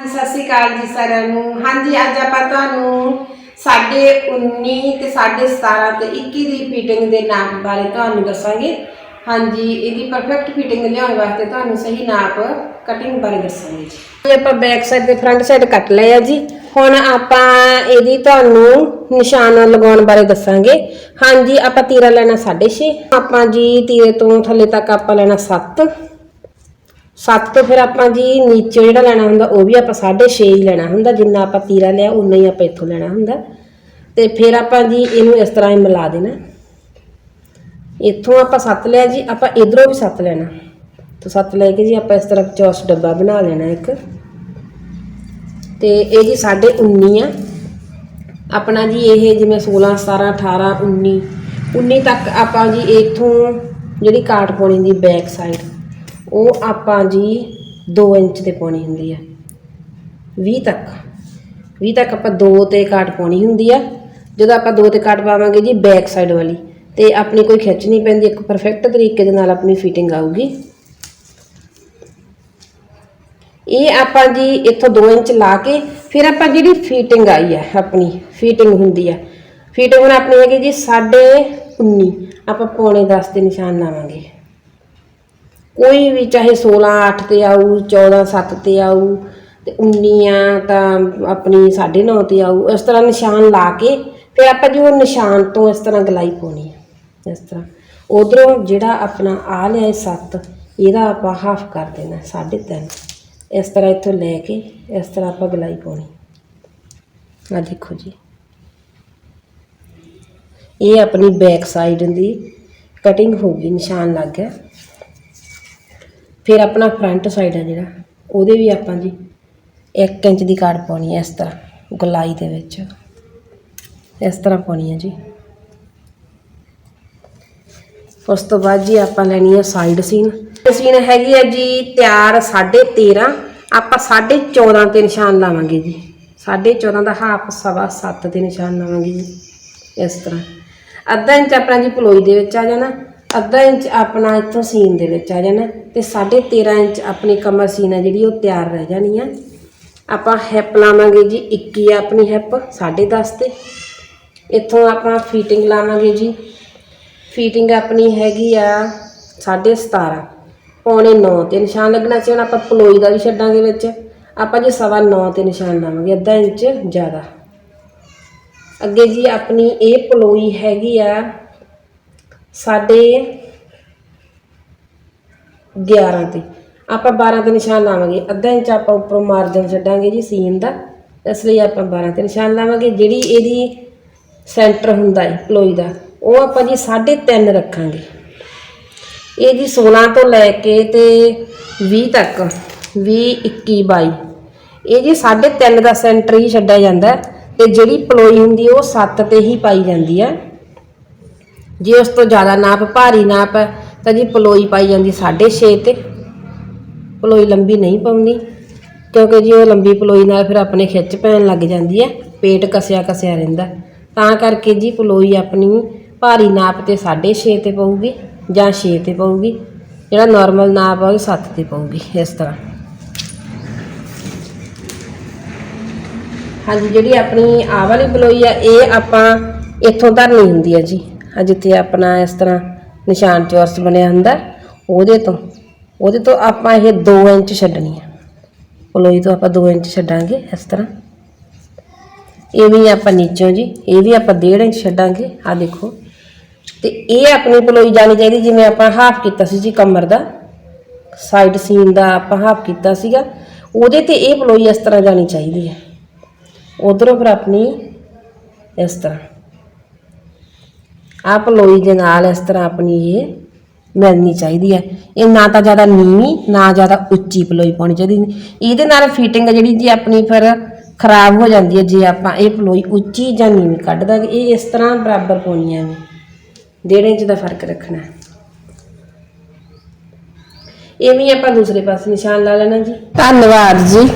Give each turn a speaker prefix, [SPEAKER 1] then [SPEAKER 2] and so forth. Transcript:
[SPEAKER 1] ਸਤਿ ਸ਼੍ਰੀ ਅਕਾਲ ਜੀ ਸਾਰਿਆਂ ਨੂੰ। ਹਾਂਜੀ, ਅੱਜ ਆਪਾਂ ਤੁਹਾਨੂੰ ਸਾਡੇ 19 ਤੇ ਸਾਡੇ 17 ਤੇ 21 ਦੀ ਫਿਟਿੰਗ ਦੇ ਨਾਪ ਬਾਰੇ ਤੁਹਾਨੂੰ ਦੱਸਾਂਗੇ। ਹਾਂਜੀ, ਇਹਦੀ ਪਰਫੈਕਟ ਫਿਟਿੰਗ ਲਿਆਉਣ ਵਾਸਤੇ ਤੁਹਾਨੂੰ ਸਹੀ ਨਾਪ ਕਟਿੰਗ ਬਾਰੇ ਦੱਸਾਂਗੇ ਜੀ। ਇਹ ਆਪਾਂ ਬੈਕ ਸਾਈਡ ਤੇ ਫਰੰਟ ਸਾਈਡ ਕੱਟ ਲਏ ਆ ਜੀ। ਹੁਣ ਆਪਾਂ ਇਹਦੀ ਤੁਹਾਨੂੰ ਨਿਸ਼ਾਨ ਲਗਾਉਣ ਬਾਰੇ ਦੱਸਾਂਗੇ। ਹਾਂਜੀ, ਆਪਾਂ ਤੀਰਾ ਲੈਣਾ 6.5 ਆਪਾਂ ਜੀ ਤੀਰੇ ਤੋਂ ਥੱਲੇ ਤੱਕ ਆਪਾਂ ਲੈਣਾ 7 ਸੱਤ ਤੋਂ ਫਿਰ ਆਪਾਂ ਜੀ ਨੀਚੇ ਜਿਹੜਾ ਲੈਣਾ ਹੁੰਦਾ, ਉਹ ਵੀ ਆਪਾਂ 6.5 ਹੀ ਲੈਣਾ ਹੁੰਦਾ, ਜਿੰਨਾ ਆਪਾਂ ਤੀਰਾ ਲਿਆ, ਉਨਾ ਹੀ ਆਪਾਂ ਇੱਥੋਂ ਲੈਣਾ ਹੁੰਦਾ। ਤੇ ਫਿਰ ਆਪਾਂ ਜੀ ਇਹਨੂੰ ਇਸ ਤਰ੍ਹਾਂ ਹੀ ਮਿਲਾ ਦੇਣਾ। ਇੱਥੋਂ ਆਪਾਂ 7 ਲਿਆ ਜੀ, ਆਪਾਂ ਇਧਰੋਂ ਵੀ 7 ਲੈਣਾ। ਤਾਂ 7 ਲੈ ਕੇ ਜੀ ਆਪਾਂ ਇਸ ਤਰ੍ਹਾਂ ਚੌਸ ਡੱਬਾ ਬਣਾ ਲੈਣਾ ਇੱਕ। ਤੇ ਇਹ ਜੀ ਸਾਡੇ 19 ਆ। ਆਪਣਾ ਜੀ ਇਹ ਜਿਵੇਂ 16 17 18 19 19 ਤੱਕ ਆਪਾਂ ਜੀ ਇੱਥੋਂ ਜਿਹੜੀ ਕਾਟ ਪਾਉਣੀ ਦੀ ਬੈਕ ਸਾਈਡ। ਉਹ ਆਪਾਂ ਜੀ 2 ਇੰਚ ਤੇ ਪਾਉਣੀ ਹੁੰਦੀ ਆ। 20 ਤੱਕ। 20 ਤੱਕ ਆਪਾਂ 2 ਤੇ ਕਾਟ ਪਾਉਣੀ ਹੁੰਦੀ ਆ। ਜਦੋਂ ਆਪਾਂ 2 ਤੇ ਕਾਟ ਪਾਵਾਂਗੇ ਜੀ ਬੈਕ ਸਾਈਡ ਵਾਲੀ। ਤੇ ਆਪਣੀ ਕੋਈ ਖਿੱਚ ਨਹੀਂ ਪੈਂਦੀ, ਇੱਕ ਪਰਫੈਕਟ ਤਰੀਕੇ ਦੇ ਨਾਲ ਆਪਣੀ ਫਿਟਿੰਗ ਆਊਗੀ। ਇਹ ਆਪਾਂ ਜੀ ਇੱਥੋਂ 2 ਇੰਚ ਲਾ ਕੇ ਫਿਰ ਆਪਾਂ ਜਿਹੜੀ ਫੀਟਿੰਗ ਆਈ ਹੈ ਆਪਣੀ ਫਿਟਿੰਗ ਹੁੰਦੀ ਹੈ ਫਿਟਿੰਗ ਹੁਣ ਆਪਣੀ ਹੈਗੀ ਜੀ 19.5 ਆਪਾਂ ਪੌਣੇ 10 ਦੇ ਨਿਸ਼ਾਨ ਲਾਵਾਂਗੇ। ਕੋਈ ਵੀ ਚਾਹੇ 16 8 ਤੇ ਆਊ 14 7 ਤੇ ਆਊ, ਤੇ 19 ਆ ਤਾਂ ਆਪਣੀ 9.5 ਤੇ ਆਊ, ਇਸ ਤਰ੍ਹਾਂ ਨਿਸ਼ਾਨ ਲਾ ਕੇ ਫਿਰ ਆਪਾਂ ਜੋ ਨਿਸ਼ਾਨ ਤੋਂ ਇਸ ਤਰ੍ਹਾਂ ਗਲਾਈ ਪਾਉਣੀ ਹੈ ਇਸ ਤਰ੍ਹਾਂ। ਉਧਰੋਂ ਜਿਹੜਾ ਆਪਣਾ ਆ ਲਿਆ 7 ਇਹਦਾ ਆਪਾਂ ਹਾਫ ਕਰ ਦੇਣਾ 3.5 ਇਸ ਤਰ੍ਹਾਂ ਇੱਥੋਂ ਲੈ ਕੇ ਇਸ ਤਰ੍ਹਾਂ ਆਪਾਂ ਗਲਾਈ ਪਾਉਣੀ। ਆ ਦੇਖੋ ਜੀ। ਇਹ ਆਪਣੀ ਬੈਕ ਸਾਈਡ ਦੀ ਕਟਿੰਗ ਹੋ ਗਈ, ਨਿਸ਼ਾਨ ਲੱਗ ਗਿਆ। ਫਿਰ ਆਪਣਾ ਫਰੰਟ ਸਾਈਡ ਹੈ ਜਿਹੜਾ, ਉਹਦੇ ਵੀ ਆਪਾਂ ਜੀ 1 ਇੰਚ ਦੀ ਕਾਟ ਪਾਉਣੀ ਹੈ ਇਸ ਤਰ੍ਹਾਂ, ਗਲਾਈ ਦੇ ਵਿੱਚ। ਇਸ ਤਰ੍ਹਾਂ ਪਾਉਣੀ ਹੈ ਜੀ। ਉਸ ਤੋਂ ਬਾਅਦ ਜੀ ਆਪਾਂ ਲੈਣੀ ਹੈ ਸਾਈਡ ਸੀਨ ਸੀਨ ਹੈਗੀ ਹੈ ਜੀ ਤਿਆਰ 13.5 ਆਪਾਂ 14.5 ਤੇ ਨਿਸ਼ਾਨ ਲਾਵਾਂਗੇ ਜੀ। 14.5 ਦਾ ਹਾਫ ਸਵਾ 7 ਤੇ ਨਿਸ਼ਾਨ ਲਾਵਾਂਗੇ ਜੀ, ਇਸ ਤਰ੍ਹਾਂ। ਅੱਧਾ ਇੰਚ ਆਪਣਾ ਜੀ ਪਲੋਈ ਦੇ ਵਿੱਚ ਆ ਜਾਣਾ। ਅੱਧਾ ਇੰਚ ਆਪਣਾ ਇੱਥੋਂ ਸੀਨ ਦੇ ਵਿੱਚ ਆ ਜਾਣਾ ਤੇ 13.5 ਇੰਚ ਆਪਣੀ ਕਮਰ ਸੀਨ ਆ ਜਿਹੜੀ ਉਹ ਤਿਆਰ ਰਹਿ ਜਾਣੀ ਆ। ਆਪਾਂ ਹੈਪ ਲਾਵਾਂਗੇ ਜੀ 21 ਆਪਣੀ ਹੈਪ 10.5 ਤੇ। ਇੱਥੋਂ ਆਪਾਂ ਫੀਟਿੰਗ ਲਾਵਾਂਗੇ ਜੀ। ਫੀਟਿੰਗ ਆਪਣੀ ਹੈਗੀ ਆ 17.5 ਪੌਣੇ 9 ਤੇ ਨਿਸ਼ਾਨ ਲੱਗਣਾ ਸੀ, ਹੁਣ ਆਪਾਂ ਪਲੋਈ ਦਾ ਵੀ ਛੱਡਾਂਗੇ ਵਿੱਚ। ਆਪਾਂ ਜੀ ਸਵਾ 9 ਤੇ ਨਿਸ਼ਾਨ ਲਾਵਾਂਗੇ, ਅੱਧਾ ਇੰਚ ਜ਼ਿਆਦਾ। ਅੱਗੇ ਜੀ ਆਪਣੀ ਇਹ ਪਲੋਈ ਹੈਗੀ ਆ ਸਾਡੇ 11 ਤੇ। ਆਪਾਂ 12 ਤੇ ਨਿਸ਼ਾਨ ਲਾਵਾਂਗੇ। ਅੱਧਾ ਇੰਚ ਆਪਾਂ ਉੱਪਰੋਂ ਮਾਰਜਨ ਛੱਡਾਂਗੇ ਜੀ ਸੀਨ ਦਾ। ਇਸ ਲਈ ਆਪਾਂ 12 ਤੇ ਨਿਸ਼ਾਨ ਲਾਵਾਂਗੇ। ਜਿਹੜੀ ਇਹਦੀ ਸੈਂਟਰ ਹੁੰਦਾ ਹੈ ਪਲੋਈ ਦਾ, ਉਹ ਆਪਾਂ ਜੀ 3.5 ਰੱਖਾਂਗੇ। ਇਹ ਜੀ 16 ਤੋਂ ਲੈ ਕੇ ਤੇ 20 ਤੱਕ 20 21 22 ਇਹ ਜੀ 3.5 ਦਾ ਸੈਂਟਰ ਹੀ ਛੱਡਿਆ ਜਾਂਦਾ ਹੈ ਤੇ ਜਿਹੜੀ ਪਲੋਈ ਹੁੰਦੀ ਉਹ 7 ਤੇ ਹੀ ਪਾਈ ਜਾਂਦੀ ਹੈ। ਜੇ ਉਸ ਤੋਂ ਜ਼ਿਆਦਾ ਨਾਪ ਭਾਰੀ ਨਾਪ ਹੈ, ਤਾਂ ਜੀ ਪਲੋਈ ਪਾਈ ਜਾਂਦੀ 6.5 ਤੇ। ਪਲੋਈ ਲੰਬੀ ਨਹੀਂ ਪਾਉਂਦੀ, ਕਿਉਂਕਿ ਜੀ ਉਹ ਲੰਬੀ ਪਲੋਈ ਨਾਲ ਫਿਰ ਆਪਣੇ ਖਿੱਚ ਪੈਣ ਲੱਗ ਜਾਂਦੀ ਹੈ, ਪੇਟ ਕਸਿਆ ਕਸਿਆ ਰਹਿੰਦਾ ਤਾਂ ਕਰਕੇ ਜੀ ਪਲੋਈ ਆਪਣੀ ਭਾਰੀ ਨਾਪ ਤੇ 6.5 ਤੇ ਪਊਗੀ ਜਾਂ 6 ਤੇ ਪਊਗੀ, ਜਿਹੜਾ ਨਾਰਮਲ ਨਾਪ ਆ ਉਹ 7 ਤੇ ਪਊਗੀ, ਇਸ ਤਰ੍ਹਾਂ। ਹਾਂਜੀ, ਜਿਹੜੀ ਆਪਣੀ ਆਹ ਵਾਲੀ ਪਲੋਈ ਆ ਇਹ ਆਪਾਂ ਇੱਥੋਂ ਧਰਨੀ ਹੁੰਦੀ ਹੈ ਜੀ। ਆ ਜਿੱਥੇ ਆਪਣਾ ਇਸ ਤਰ੍ਹਾਂ ਨਿਸ਼ਾਨ ਚੌਰਸ ਬਣਿਆ ਹੁੰਦਾ, ਉਹਦੇ ਤੋਂ ਉਹਦੇ ਤੋਂ ਆਪਾਂ ਇਹ 2 ਇੰਚ ਛੱਡਣੀ ਹੈ ਪਲੋਈ ਤੋਂ ਆਪਾਂ 2 ਇੰਚ ਛੱਡਾਂਗੇ ਇਸ ਤਰ੍ਹਾਂ। ਇਹ ਵੀ ਆਪਾਂ ਨੀਚੋਂ ਜੀ, ਇਹ ਵੀ ਆਪਾਂ 1.5 ਇੰਚ ਛੱਡਾਂਗੇ ਆ ਦੇਖੋ। ਤੇ ਇਹ ਆਪਣੀ ਪਲੋਈ ਜਾਣੀ ਚਾਹੀਦੀ, ਜਿਵੇਂ ਆਪਾਂ ਹਾਫ ਕੀਤਾ ਸੀ ਜੀ ਕਮਰ ਦਾ ਸਾਈਡ ਸੀਨ ਦਾ ਆਪਾਂ ਹਾਫ ਕੀਤਾ ਸੀਗਾ, ਉਹਦੇ ਤੇ ਇਹ ਪਲੋਈ ਇਸ ਤਰ੍ਹਾਂ ਜਾਣੀ ਚਾਹੀਦੀ ਹੈ ਉਧਰੋਂ ਫਿਰ ਆਪਣੀ ਇਸ ਤਰ੍ਹਾਂ। ਆ ਪਲੋਈ ਦੇ ਨਾਲ ਇਸ ਤਰ੍ਹਾਂ ਆਪਣੀ ਇਹ ਮਿਲਣੀ ਚਾਹੀਦੀ ਹੈ। ਇਹ ਨਾ ਤਾਂ ਜ਼ਿਆਦਾ ਨੀਵੀਂ, ਨਾ ਜ਼ਿਆਦਾ ਉੱਚੀ ਪਲੋਈ ਪਾਉਣੀ ਚਾਹੀਦੀ। ਇਹਦੇ ਨਾਲ ਫਿਟਿੰਗ ਜਿਹੜੀ, ਜੀ ਆਪਣੀ ਫਿਰ ਖਰਾਬ ਹੋ ਜਾਂਦੀ ਹੈ, ਜੇ ਆਪਾਂ ਇਹ ਪਲੋਈ ਉੱਚੀ ਜਾਂ ਨੀਵੀਂ ਕੱਢ ਦਾਂਗੇ, ਇਹ ਇਸ ਤਰ੍ਹਾਂ ਬਰਾਬਰ ਪਾਉਣੀ ਹੈ ਐਵੇਂ ਡੇਢ ਇੰਚ ਦਾ ਫ਼ਰਕ ਰੱਖਣਾ ਹੈ। ਇਹ ਵੀ ਆਪਾਂ ਦੂਸਰੇ ਪਾਸੇ ਨਿਸ਼ਾਨ ਲਾ ਲੈਣਾ ਜੀ। ਧੰਨਵਾਦ ਜੀ।